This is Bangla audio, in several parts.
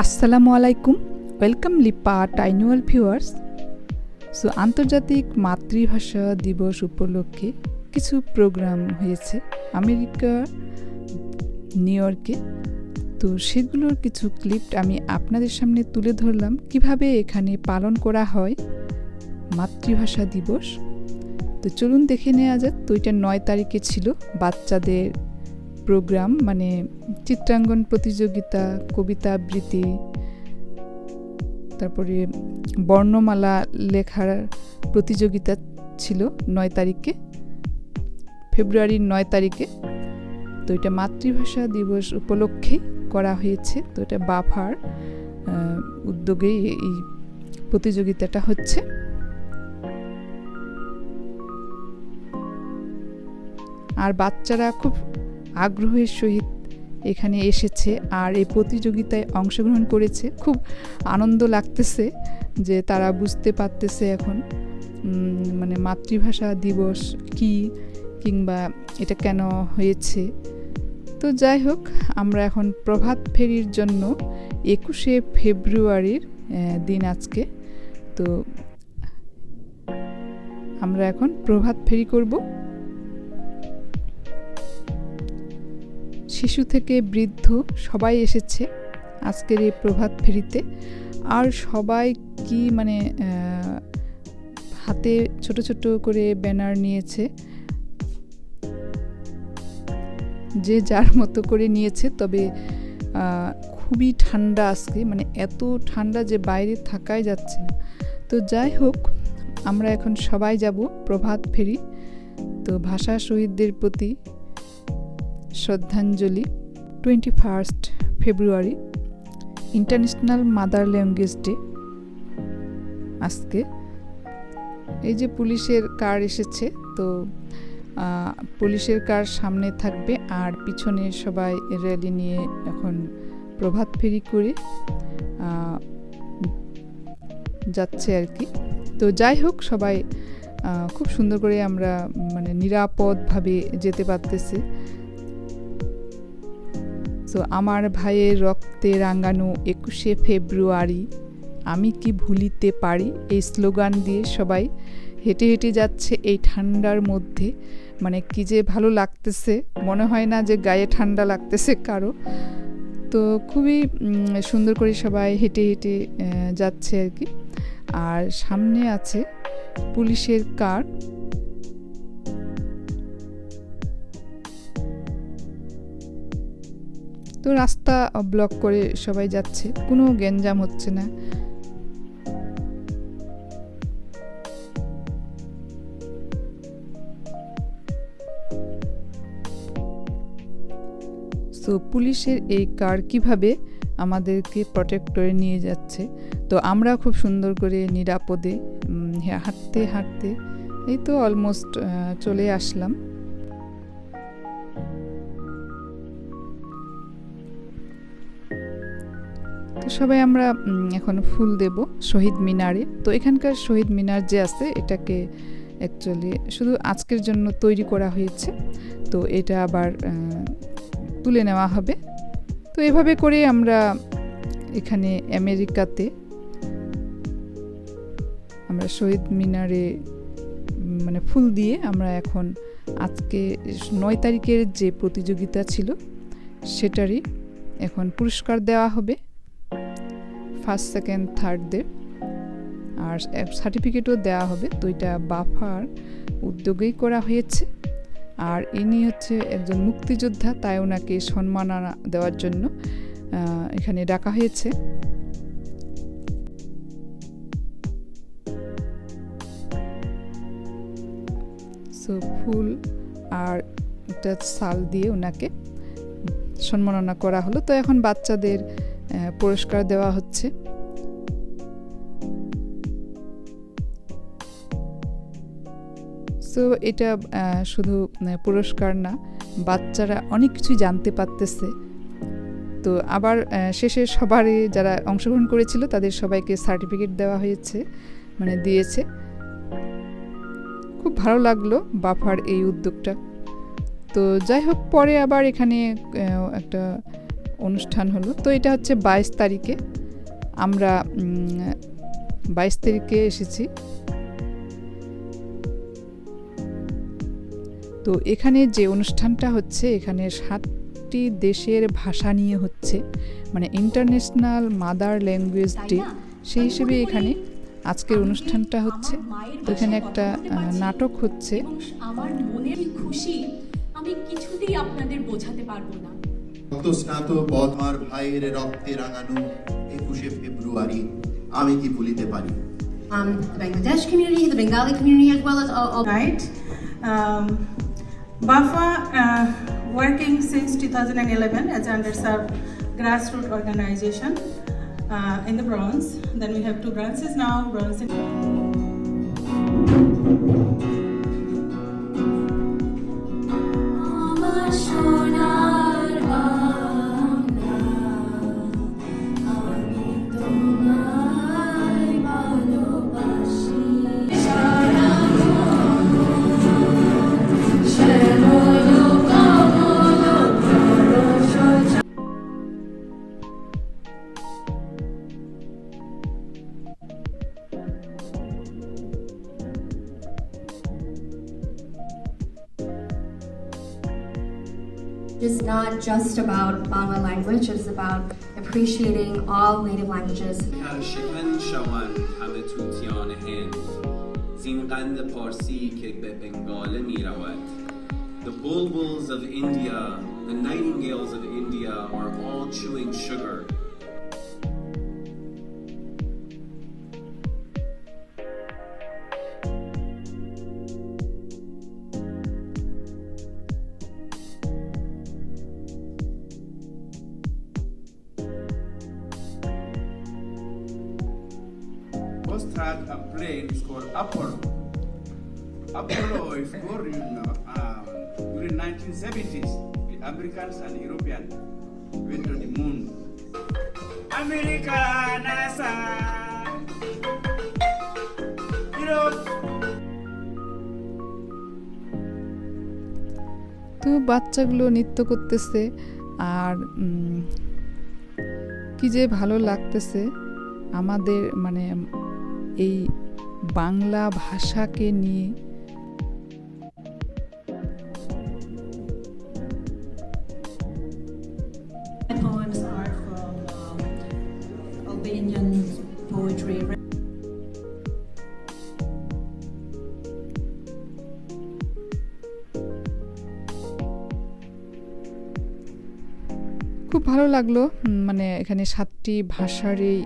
আসসালামু আলাইকুম ওয়েলকাম লিপা টাইনুয়াল ভিউয়ার্স সো আন্তর্জাতিক মাতৃভাষা দিবস উপলক্ষে কিছু প্রোগ্রাম হয়েছে আমেরিকা নিউ ইয়র্কে তো সেগুলোর কিছু ক্লিপ আমি আপনাদের সামনে তুলে ধরলাম। কীভাবে এখানে পালন করা হয় মাতৃভাষা দিবস? তো চলুন দেখে নেওয়া যাক, তো এটা নয় তারিখে ছিল। বাচ্চাদের প্রোগ্রাম মানে চিত্রাঙ্গন প্রতিযোগিতা, কবিতা আবৃত্তি, তারপরে বর্ণমালা লেখার প্রতিযোগিতা ছিল নয় তারিখে, ফেব্রুয়ারির নয় তারিখে। তো এটা মাতৃভাষা দিবস উপলক্ষে করা হয়েছে। তো এটা বাফার উদ্যোগে এই প্রতিযোগিতাটা হচ্ছে। আর বাচ্চারা খুব আগ্রহের সহিত এখানে এসেছে আর এই প্রতিযোগিতায় অংশগ্রহণ করেছে। খুব আনন্দ লাগতেছে যে তারা বুঝতে পারতেছে এখন মানে মাতৃভাষা দিবস কি কিংবা এটা কেন হয়েছে। তো যাই হোক, আমরা এখন প্রভাত ফেরির জন্য একুশে ফেব্রুয়ারির দিন আজকে। তো আমরা এখন প্রভাত ফেরি করব। শিশু থেকে বৃদ্ধ সবাই এসেছে আজকের এই প্রভাত ফেরিতে। আর সবাই কি মানে হাতে ছোট ছোট করে ব্যানার নিয়েছে, যে যার মতো করে নিয়েছে, তবে খুবই ঠান্ডা আজকে মানে এত ঠান্ডা যে বাইরে থাকাই যাচ্ছে না। তো যাই হোক, আমরা এখন সবাই যাব প্রভাত ফেরি। তো ভাষা শহীদদের প্রতি শ্রদ্ধাঞ্জলি twenty first February international mother language day আজকে। এই যে পুলিশের কার এসেছে, তো পুলিশের কার সামনে থাকবে আর পিছনে সবাই র্যালি নিয়ে এখন প্রভাত ফেরি করে যাচ্ছে আর কি। তো যাই হোক, সবাই খুব সুন্দর করে আমরা মানে নিরাপদভাবে যেতে পারতেছি। তো আমার ভাইয়ের রক্তে রাঙানো একুশে ফেব্রুয়ারি, আমি কি ভুলিতে পারি? এই স্লোগান দিয়ে সবাই হেঁটে হেঁটে যাচ্ছে এই ঠান্ডার মধ্যে। মানে কি যে ভালো লাগতেছে, মনে হয় না যে গায়ে ঠান্ডা লাগতেছে কারও। তো খুবই সুন্দর করে সবাই হেঁটে হেঁটে যাচ্ছে আর কি। আর সামনে আছে পুলিশের কার? তো রাস্তা ব্লক করে সবাই যাচ্ছে, কোনো গ্যাঞ্জাম হচ্ছে না। সো পুলিশের এই কার কীভাবে আমাদেরকে প্রটেক্ট করে নিয়ে যাচ্ছে? তো আমরা খুব সুন্দর করে নিরাপদে হাঁটতে হাঁটতে এই তো অলমোস্ট চলে আসলাম। তো সবাই আমরা এখন ফুল দেব শহীদ মিনারে। তো এখানকার শহীদ মিনার যে আছে, এটাকে অ্যাকচুয়ালি শুধু আজকের জন্য তৈরি করা হয়েছে। তো এটা আবার তুলে নেওয়া হবে। তো এভাবে করে আমরা এখানে আমেরিকাতে আমরা শহীদ মিনারে মানে ফুল দিয়ে আমরা এখন আজকে নয় তারিখের যে প্রতিযোগিতা ছিল, সেটারই এখন পুরস্কার দেওয়া হবে। ফার্স্ট সেকেন্ড থার্ডদের আর সার্টিফিকেটও দেওয়া হবে। তো এটা বাফার উদ্যোগেই করা হয়েছে। আর ইনি হচ্ছে একজন মুক্তিযোদ্ধা, তাই ওনাকে সম্মাননা দেওয়ার জন্য এখানে ডাকা হয়েছে। সো ফুল আর একটা সাল দিয়ে ওনাকে সম্মাননা করা হলো। তো এখন বাচ্চাদের পুরস্কার দেওয়া হচ্ছে। সো এটা শুধু পুরস্কার না, বাচ্চারা অনেক কিছুই জানতে পারতেছে। তো আবার শেষে সবারই যারা অংশগ্রহণ করেছিল, তাদের সবাইকে সার্টিফিকেট দেওয়া হয়েছে মানে দিয়েছে। খুব ভালো লাগল বাফার এই উদ্যোগটা। তো যাই হোক, পরে আবার এখানে একটা অনুষ্ঠান হলো। তো এটা হচ্ছে বাইশ তারিখে। আমরা বাইশ তারিখে এসেছি। তো এখানে যে অনুষ্ঠানটা হচ্ছে এখানে সাতটি দেশের ভাষা নিয়ে হচ্ছে মানে ইন্টারন্যাশনাল মাদার ল্যাঙ্গুয়েজ ডে সেই হিসেবে এখানে আজকের অনুষ্ঠানটা হচ্ছে। তো এখানে একটা নাটক হচ্ছে। আমার মনের খুশি আমি কিছুতেই আপনাদের বোঝাতে পারব না। রক্তস্নাত পথ আমার ভাইয়ের রক্তে রাঙানো একুশে ফেব্রুয়ারি আমি কি ভুলিতে পারি? Um, the Bangladesh community, the Bengali community, as well as all, all right? Um, BAFA, uh, working since 2011 as an underserved grassroots organization uh, in the Bronx. Then we have two branches now, Bronx and It's not just about Bangla language, it's about appreciating all native languages. شکن شوان همه توتیان هند زین قند پارسی که به بنگاله می رود The bulbuls of India, the nightingales of India are all chewing sugar. plane it's called Apollo. Apollo, if you know, um, during 1970s, the Americans and Europeans went to the moon. America, NASA, Europe. তো বাচ্চাগুলো নৃত্য করতেছে আর কি যে ভালো লাগতেছে আমাদের মানে এই বাংলা ভাষাকে নিয়ে um. খুব ভালো লাগল মানে এখানে সাতটি ভাষারই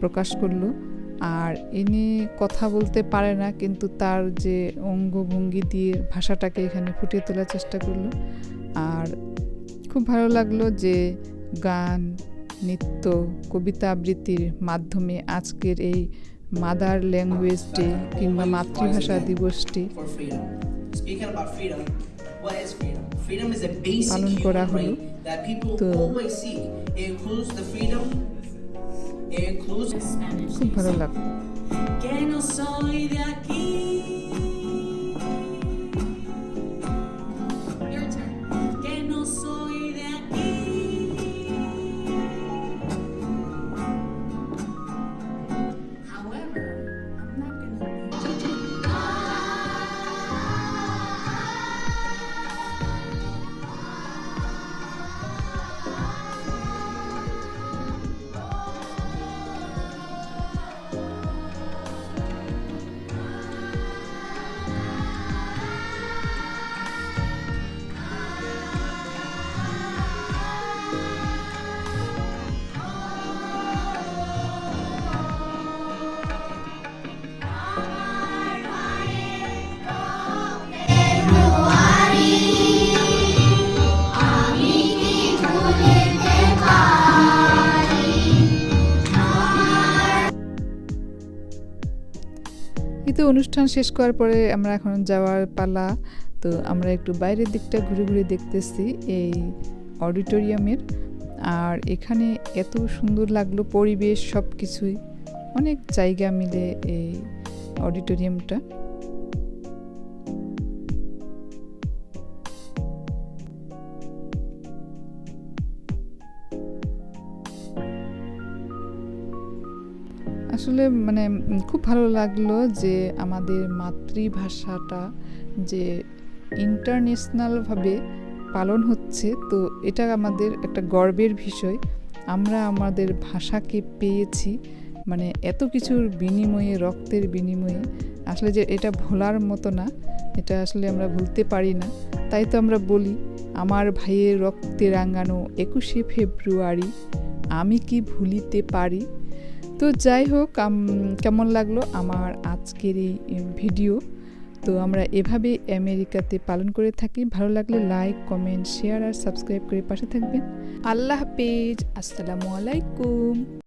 প্রকাশ করল আর ইনি কথা বলতে পারে না, কিন্তু তার যে অঙ্গভঙ্গি দিয়ে ভাষাটাকে এখানে ফুটিয়ে তোলার চেষ্টা করল আর খুব ভালো লাগল যে গান, নৃত্য, কবিতা আবৃত্তির মাধ্যমে আজকের এই মাদার ল্যাঙ্গুয়েজ ডে কিংবা মাতৃভাষা দিবসটি পালন করা হলো। তো- que incluso... Compara la... Que no soy de aquí. অনুষ্ঠান শেষ করার পরে আমরা এখন যাওয়ার পালা। তো আমরা একটু বাইরের দিকটা ঘুরে ঘুরে দেখতেছি এই অডিটোরিয়ামের। আর এখানে এত সুন্দর লাগল পরিবেশ সব কিছুই অনেক জায়গা মিলে এই অডিটোরিয়ামটা। আসলে মানে খুব ভালো লাগল যে আমাদের মাতৃভাষাটা যে ইন্টারন্যাশনালভাবে পালন হচ্ছে। তো এটা আমাদের একটা গর্বের বিষয়। আমরা আমাদের ভাষাকে পেয়েছি মানে এত কিছুর বিনিময়ে, রক্তের বিনিময়ে। আসলে যে এটা ভোলার মতো না, এটা আসলে আমরা ভুলতে পারি না। তাই তো আমরা বলি, আমার ভাইয়ের রক্তে রাঙানো একুশে ফেব্রুয়ারি, আমি কি ভুলিতে পারি? তো যাই হোক কেমন লাগল আমার আজকের এই ভিডিও তো আমরা এভাবে আমেরিকাতে পালন করে থাকি। ভালো লাগলে লাইক কমেন্ট শেয়ার আর সাবস্ক্রাইব করে পাশে থাকবেন। আল্লাহ হাফেজ, আসসালামু আলাইকুম।